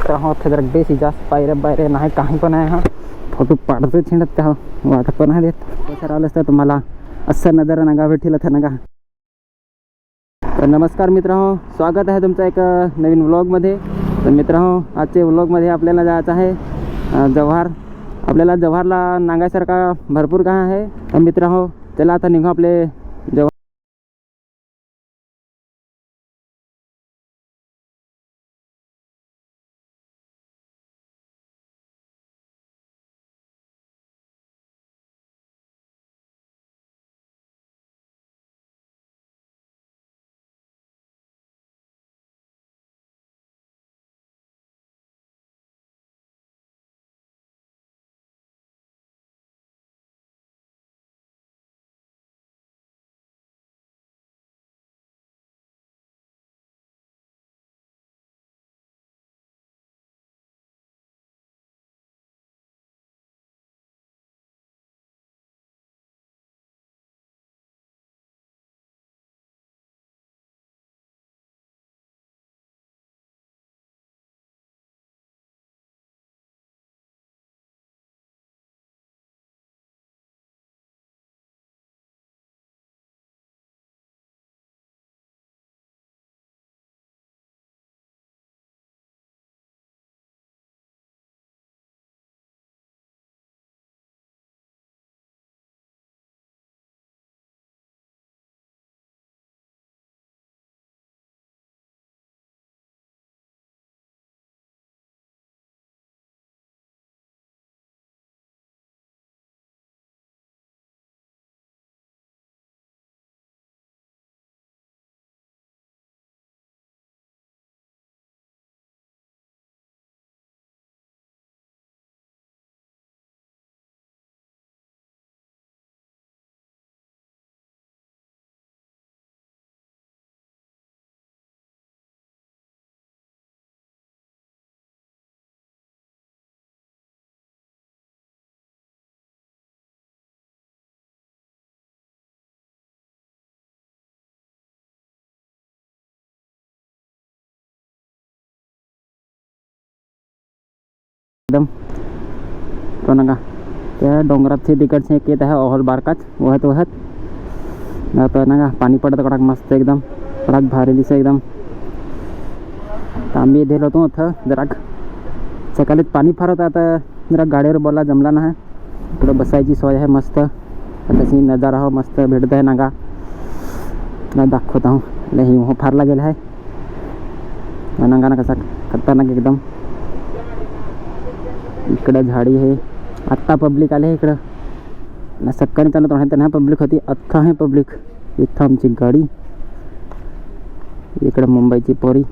मित्र हो? जरा बेसी जास्त पायऱ्या बायऱ्या नाही काही पण आहे हा. फोटो पाडतो छिंडत त्या वाटत पण आहे देत. सर आलं तर तुम्हाला असं नजर नगा भेटेल तर नका तर नमस्कार मित्र हो स्वागत आहे तुमचं एक नवीन व्लॉगमध्ये. तर मित्र हो आजचे व्लॉगमध्ये आपल्याला जायचं आहे जव्हार. आपल्याला जव्हारला नांगायसारखा भरपूर काय आहे. तर मित्र हो चला आता निघू आपले एकदम। तो नका त्या डोंगरात तिकडचे एक आहे ओहल बारकाच वहत वहत आता नका पाणी पडत कडक मस्त एकदम। कडक भारी दिसे एकदम। तर आम्ही दिलो होतो इथं जराक। सकाळीच पाणी फार होतं आता जरा गाडीवर बोला जमला ना नाही इकडं बसायची सोय आहे मस्त। तशी नज़ारा हो मस्त भेटत आहे नागा। दाखवत आहो लय हिम फार लागेल आहे नंगा ना कसा खतरनाक एकदम। इकडं झाडी आहे. आत्ता पब्लिक आले इकडं. ना सकाळी चालत होणार त्यांना पब्लिक होती. आत्ता आहे पब्लिक इथं आमची गाडी. इकडं मुंबईची पोरी.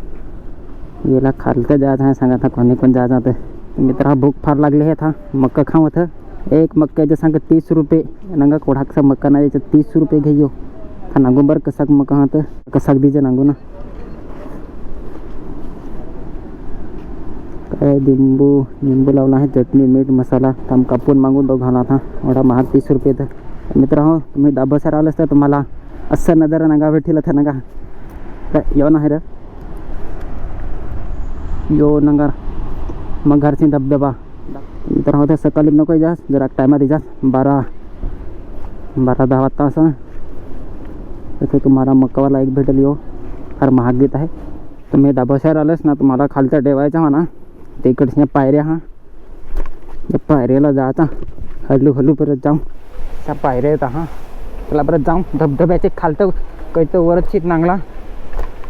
याला खालतं जायचं आहे. सांगा था कोणी पण जायचं होतं. मित्र हा भूक फार लागली आहे था मक्का खाऊ होतं. एक मक्क्याचं सांग तीस रुपये. नंगा कोडाकसा मक्का नाही. याच्यात तीस रुपये घेयो था नांगू बरं कसाक मक्का होतं. कसाक दीजे नांगू ना लिंबू लिंबू लावला आहे चटणी मीठ मसाला थांब कापून मागून तो घाला आता. एवढा महाग तीस रुपये तर. मित्र हो तुम्ही दाबसर आलंच तर तुम्हाला असं नजर नगा भेटील ते नगा. तर येऊ ना रे यो नगर मग घरची धबधबा. मित्र हो त्या सकाळी नको जास जरा टायमात जास. बारा बारा दहा वाजता असं. तिथे तुम्हाला मक्कावाला एक भेटेल यो. फार महाग देत आहे. तुम्ही दाबोशावर आलंच ना तुम्हाला खालचं ठेवायचं म्हणा. ते इकडच्या पायऱ्या हा. त्या पायऱ्याला जा आता. हलू हलू परत जाऊ. त्या पायऱ्या येत हा. त्याला परत जाऊ. धबधब्याचे खालतं कैतं वरच शीत नांगला.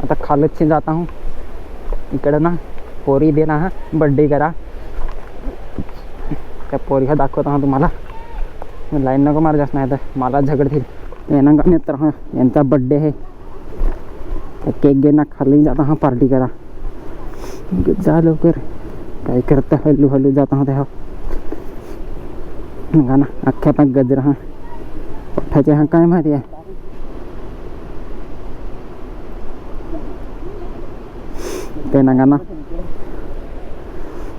आता खालच जाता हूँ इकडं ना पोरी दे ना हा. बड्डे करा. त्या पोरी हा दाखवत हा तुम्हाला. लाईन नको मार जास्त नाही तर मला झगडतील. येणार का मित्र हा. यांचा बड्डे आहे. केक घेणार खाली जाता हा. पार्टी करा. जा लवकर. काय करता? हलू हलू जाता हा त्या ना अख्ख्या पण गजरा हा. पठ्ठाचे हा काय माहिती आहे. ते ना ना.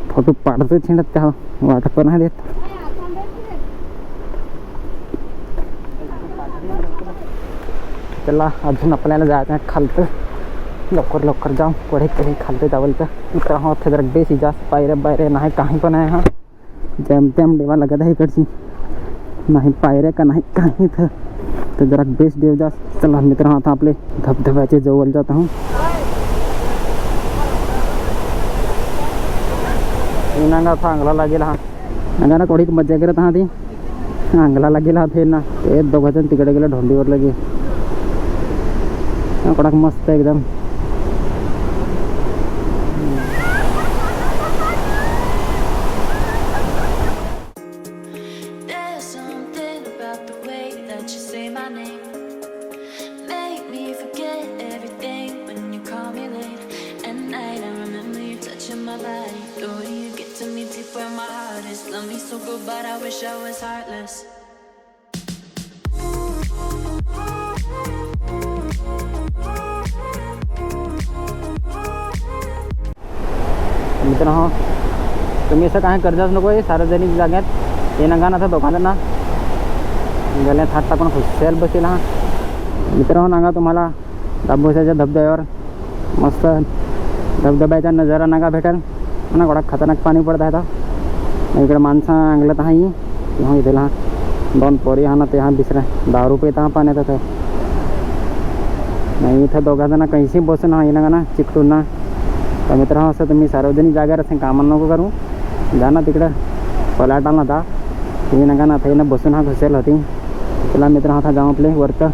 फोटो पाडतो छिंडत त्या हो? वाट पण आहे देत. त्याला अजून आपल्याला जायचं खालतं लवकर लवकर जाऊ कोडे कधी खालते जावं तर इकडं हा जरा बेसी जास्त पायऱ्या बायऱ्या नाही काही पण आहे हा. जेम तेम देवा लागत आहे इकडची. नाही पायऱ्या का नाही काही इथं. तर जरा बेस देव जास्त. चला मित्र आता आपले धबधब्याचे जवळ जात आहोत. नांगा अंगला लागेल हा. अंगाना कोड़ीक मजा करत हा. ती अंगला लागेल हा फेर ना. ते दोघं जण तिकडे गेलं ढोंडीवर लगे. कोणाक मस्त एकदम. मित्र तुम्हें कहाँ कर्जा नको सार्वजनिक जागे ये ना गाना था तो दोखा गळ्यात हात टाकून खुशाल बसेल हा. मित्रांनो नागा तुम्हाला दाबोसाच्या धबधब्यावर मस्त धबधब्याचा नजारा नागा भेटेल. ना गोडा खतरनाक पाणी पडत आहे आता. इकडे माणसं अंगलत आहे. हा इथे हा दोन पोरी हा ना ते हा दुसऱ्या दहा रुपये तर हा पाण्यात आहे नाही इथं दोघा जण कैशी बसून हा येणार ना चिकटून ना. तर मित्र असं तुम्ही सार्वजनिक जागेवर असं कामं नको करू. जा ना तिकडं. पलाटाला आता तुम्ही नका ना ते ना बसून हा घुसेल होती. चला मित्रांनो आता जाऊ आपले वरतं